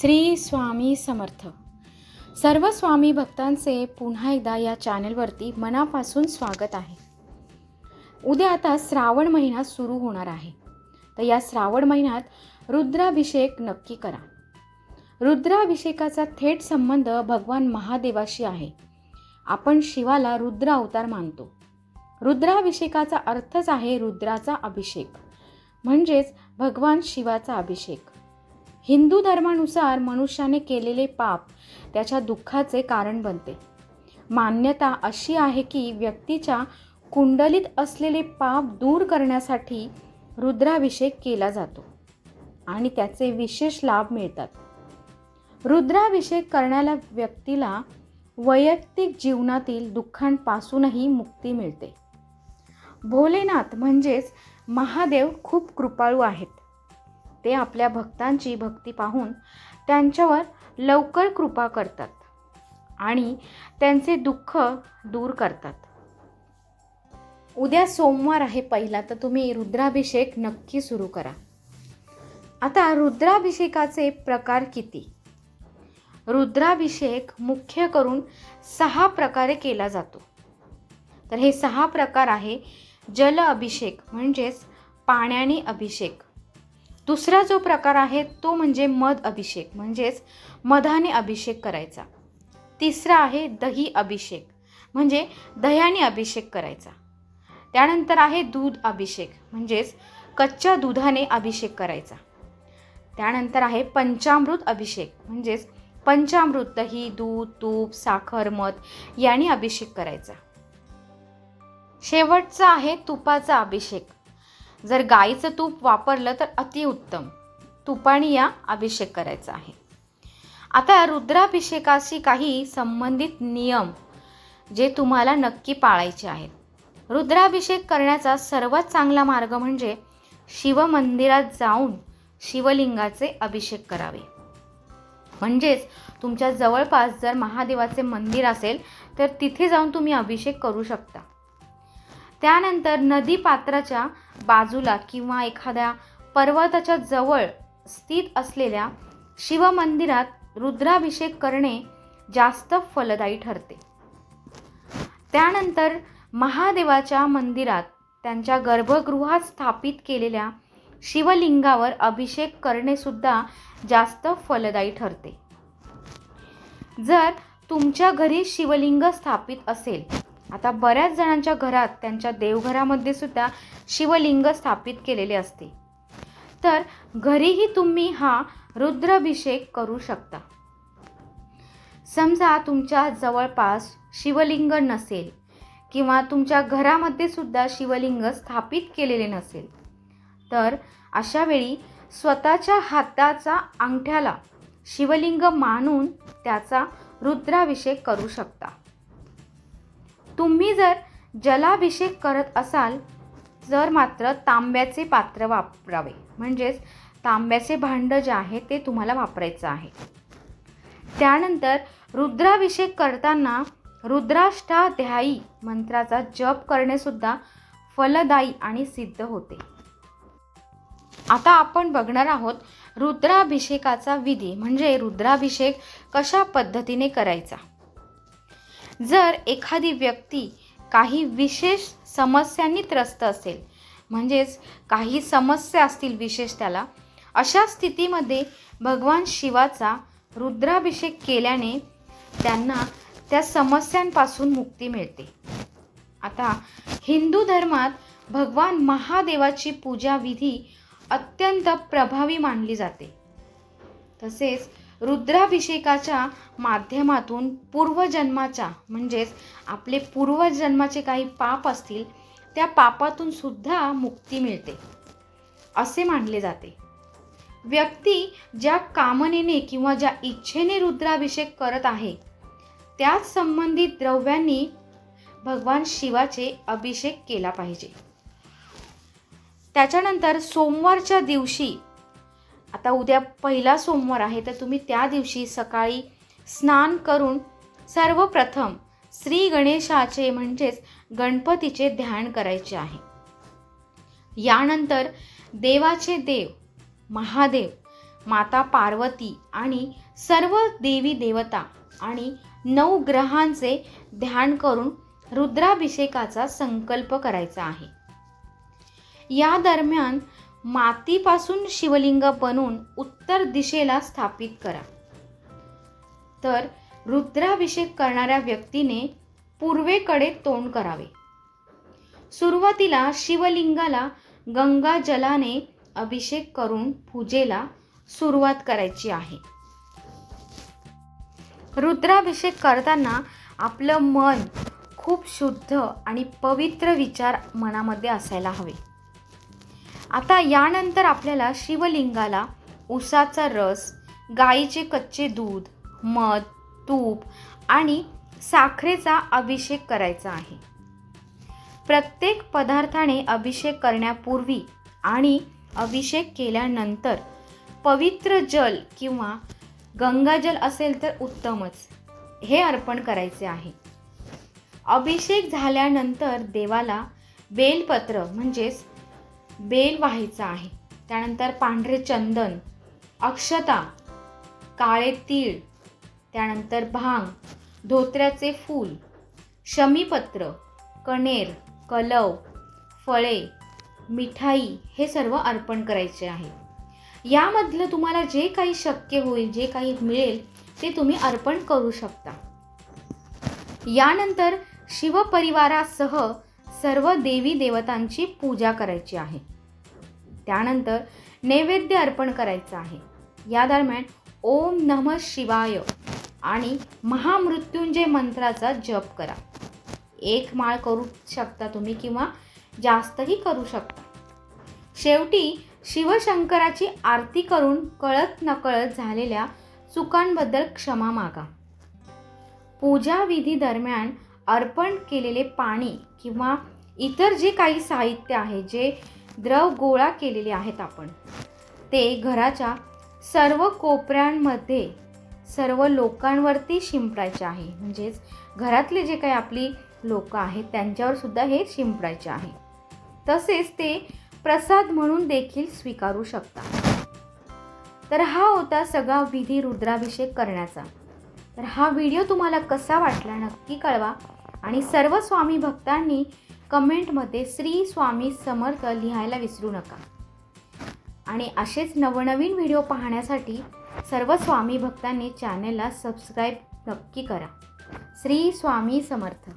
श्री स्वामी समर्थ. सर्व स्वामी भक्तांचे पुन्हा एकदा या चॅनलवरती मनापासून स्वागत आहे. उद्या आता श्रावण महिना सुरू होणार आहे. तर या श्रावण महिन्यात रुद्राभिषेक नक्की करा. रुद्राभिषेकाचा थेट संबंध भगवान महादेवाशी आहे. आपण शिवाला रुद्र अवतार मानतो. रुद्राभिषेकाचा अर्थच आहे रुद्राचा अभिषेक. म्हणजेच भगवान शिवाचा अभिषेक. हिंदू धर्मानुसार मनुष्याने केलेले पाप त्याच्या दुःखाचे कारण बनते. मान्यता अशी आहे की व्यक्तीच्या कुंडलीत असलेले पाप दूर करण्यासाठी रुद्राभिषेक केला जातो आणि त्याचे विशेष लाभ मिळतात. रुद्राभिषेक करण्याला व्यक्तीला वैयक्तिक जीवनातील दुःखांपासूनही मुक्ती मिळते. भोलेनाथ म्हणजेच महादेव खूप कृपाळू आहेत. ते आपल्या भक्तांची भक्ती पाहून त्यांच्यावर लवकर कृपा करतात आणि त्यांचे दुःख दूर करतात. उद्या सोमवार आहे पहिला तर तुम्ही रुद्राभिषेक नक्की सुरू करा. आता रुद्राभिषेकाचे प्रकार किती? रुद्राभिषेक मुख्य करून सहा प्रकारे केला जातो. तर हे सहा प्रकार आहे जल अभिषेक म्हणजेच पाण्याने अभिषेक. दुसरा जो प्रकार आहे तो म्हणजे मध अभिषेक. म्हणजेच मधाने अभिषेक करायचा. तिसरा आहे दही अभिषेक. म्हणजे दह्याने अभिषेक करायचा. त्यानंतर आहे दूध अभिषेक. म्हणजेच कच्च्या दुधाने अभिषेक करायचा. त्यानंतर आहे पंचामृत अभिषेक. म्हणजेच पंचामृत दही दूध तूप साखर मध याने अभिषेक करायचा. शेवटचा आहे तुपाचा अभिषेक. जर गाईचं तूप वापरलं तर अतिउत्तम. तुपाने या अभिषेक करायचा आहे. आता रुद्राभिषेकाशी काही संबंधित नियम जे तुम्हाला नक्की पाळायचे आहेत. रुद्राभिषेक करण्याचा सर्वात चांगला मार्ग म्हणजे शिवमंदिरात जाऊन शिवलिंगाचे अभिषेक करावे. म्हणजेच तुमच्या जवळपास जर महादेवाचे मंदिर असेल तर तिथे जाऊन तुम्ही अभिषेक करू शकता. त्यानंतर नदी पात्राच्या बाजूला किंवा एखाद्या पर्वताच्या जवळ स्थित असलेल्या शिवमंदिरात रुद्राभिषेक करणे जास्त फलदायी ठरते. त्यानंतर महादेवाच्या मंदिरात त्यांच्या गर्भगृहात स्थापित केलेल्या शिवलिंगावर अभिषेक करणेसुद्धा जास्त फलदायी ठरते. जर तुमच्या घरी शिवलिंग स्थापित असेल आता बऱ्याच जणांच्या घरात त्यांच्या देवघरामध्ये सुद्धा शिवलिंग स्थापित केलेले असते. तर घरीही तुम्ही हा रुद्राभिषेक करू शकता. समजा तुमच्या जवळपास शिवलिंग नसेल किंवा तुमच्या घरामध्ये सुद्धा शिवलिंग स्थापित केलेले नसेल तर अशा वेळी स्वतःच्या हाताचा अंगठ्याला शिवलिंग मानून त्याचा रुद्राभिषेक करू शकता. तुम्ही जर जलाभिषेक करत असाल तर मात्र तांब्याचे पात्र वापरावे. म्हणजेच तांब्याचे भांडं जे आहे ते तुम्हाला वापरायचं आहे. त्यानंतर रुद्राभिषेक करताना रुद्राष्टाध्यायी मंत्राचा जप करणेसुद्धा फलदायी आणि सिद्ध होते. आता आपण बघणार आहोत रुद्राभिषेकाचा विधी म्हणजे रुद्राभिषेक कशा पद्धतीने करायचा. जर एखादी व्यक्ती काही विशेष समस्यांनी त्रस्त असेल म्हणजेच काही समस्या असतील विशेष त्याला अशा स्थितीमध्ये भगवान शिवाचा रुद्राभिषेक केल्याने त्यांना त्या समस्यांपासून मुक्ती मिळते. आता हिंदू धर्मात भगवान महादेवाची पूजा विधी अत्यंत प्रभावी मानली जाते. तसेच रुद्राभिषेकाच्या माध्यमातून पूर्वजन्माच्या म्हणजेच आपले पूर्वजन्माचे काही पाप असतील त्या पापातून सुद्धा मुक्ती मिळते. असे मानले जाते. व्यक्ती ज्या कामनेने किंवा ज्या इच्छेने रुद्राभिषेक करत आहे त्याच संबंधित द्रव्यांनी भगवान शिवाचे अभिषेक केला पाहिजे. त्याच्यानंतर सोमवारच्या दिवशी आता उद्या पहिला सोमवार आहे तर तुम्ही त्या दिवशी सकाळी स्नान करून सर्वप्रथम श्री गणेशाचे म्हणजेच गणपतीचे ध्यान करायचे आहे. यानंतर देवाचे देव महादेव माता पार्वती आणि सर्व देवी देवता आणि नऊ ग्रहांचे ध्यान करून रुद्राभिषेकाचा संकल्प करायचा आहे. या दरम्यान मातीपासून शिवलिंग बनवून उत्तर दिशेला स्थापित करा. तर रुद्राभिषेक करणाऱ्या व्यक्तीने पूर्वेकडे तोंड करावे. सुरुवातीला शिवलिंगाला गंगा जलाने अभिषेक करून पूजेला सुरुवात करायची आहे. रुद्राभिषेक करताना आपलं मन खूप शुद्ध आणि पवित्र विचार मनामध्ये असायला हवे. आता यानंतर आपल्याला शिवलिंगाला उसाचा रस गाईचे कच्चे दूध मध तूप आणि साखरेचा अभिषेक करायचा आहे. प्रत्येक पदार्थाने अभिषेक करण्यापूर्वी आणि अभिषेक केल्यानंतर पवित्र जल किंवा गंगाजल असेल तर उत्तमच हे अर्पण करायचे आहे. अभिषेक झाल्यानंतर देवाला बेलपत्र म्हणजेच बेल व्हायचा आहे. त्यानंतर पांढरे चंदन अक्षता काळे तीळ त्यानंतर भांग धोत्र्याचे फूल शमीपत्र कणेर कलव फळे मिठाई हे सर्व अर्पण करायचे आहे. यामधलं तुम्हाला जे काही शक्य होईल जे काही मिळेल ते तुम्ही अर्पण करू शकता. यानंतर शिवपरिवारासह सर्व देवी देवतांची पूजा करायची आहे. त्यानंतर नैवेद्य अर्पण करायचं आहे. या दरम्यान ओम नम शिवाय आणि महामृत्युंजय मंत्राचा जप करा. एक माळ करू शकता तुम्ही किंवा जास्तही करू शकता. शेवटी शिवशंकराची आरती करून कळत नकळत झालेल्या चुकांबद्दल क्षमा मागा. पूजाविधी दरम्यान अर्पण केलेले पाणी किंवा इतर जे काही साहित्य आहे जे द्रव गोळा केलेले आहेत आपण ते घराच्या सर्व कोपऱ्यांमध्ये सर्व लोकांवरती शिंपडायचे आहे. म्हणजेच घरातले जे काही आपली लोक आहेत त्यांच्यावर सुद्धा हे शिंपडायचे आहे. तसेच ते प्रसाद म्हणून देखील स्वीकारू शकता तर हा होता सगळा विधी रुद्राभिषेक करण्याचा. तर हा व्हिडिओ तुम्हाला कसा वाटला नक्की कळवा आणि सर्व स्वामी भक्तांनी कमेंटमध्ये श्री स्वामी समर्थ लिहायला विसरू नका. आणि असेच नवनवीन व्हिडिओ पाहण्यासाठी सर्व स्वामी भक्तांनी चॅनेलला सबस्क्राईब नक्की करा. श्री स्वामी समर्थ.